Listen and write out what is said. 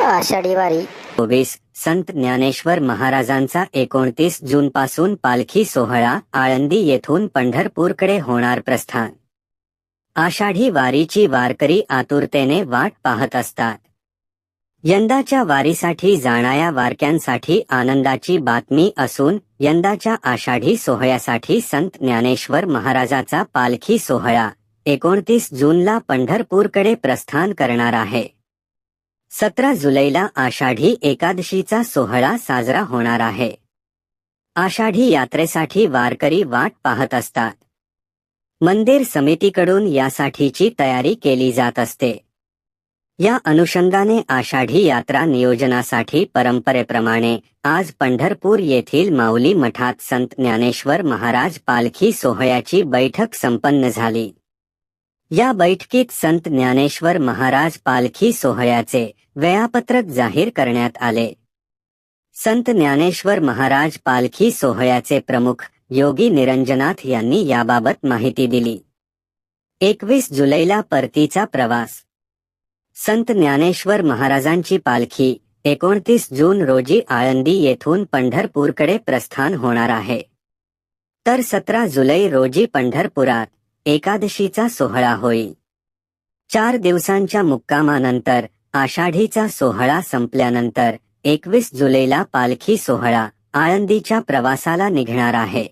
आषाढी वारी. चोवीस संत ज्ञानेश्वर महाराजांचा एकोणतीस जून पासून पालखी सोहळा आळंदी येथून पंढरपूरकडे होणार प्रस्थान. आषाढी वारीची वारकरी आतुरतेने वाट पाहत असतात. यंदाच्या वारीसाठी जाणाऱ्या वारक्यांसाठी आनंदाची बातमी असून यंदाच्या आषाढी सोहळ्यासाठी संत ज्ञानेश्वर महाराजाचा पालखी सोहळा एकोणतीस जूनला पंढरपूरकडे प्रस्थान करणार आहे. सतरा जुलैला आषाढी एकादशीचा सोहळा साजरा होणार आहे. आषाढी यात्रेसाठी वारकरी वाट पाहत असतात. मंदिर समितीकडून यासाठीची तयारी केली जात असते. या अनुषंगाने आषाढी यात्रा नियोजनासाठी परंपरेप्रमाणे आज पंढरपूर येथील माऊली मठात संत ज्ञानेश्वर महाराज पालखी सोहळ्याची बैठक संपन्न झाली. या बैठकीत संत ज्ञानेश्वर महाराज पालखी सोहळ्याचे वेळापत्रक जाहीर करण्यात आले. संत ज्ञानेश्वर महाराज पालखी सोहळ्याचे प्रमुख योगी निरंजनाथ यांनी याबाबत माहिती दिली. एकवीस जुलैला परतीचा प्रवास. संत ज्ञानेश्वर महाराजांची पालखी एकोणतीस जून रोजी आळंदी येथून पंढरपूरकडे प्रस्थान होणार आहे. तर सतरा जुलै रोजी पंढरपुरात एकादशीचा सोहळा होई चार दिवसांच्या मुक्कामानंतर आषाढीचा सोहळा संपल्यानंतर एकवीस जुलैला पालखी सोहळा आळंदीच्या प्रवासाला निघणार आहे.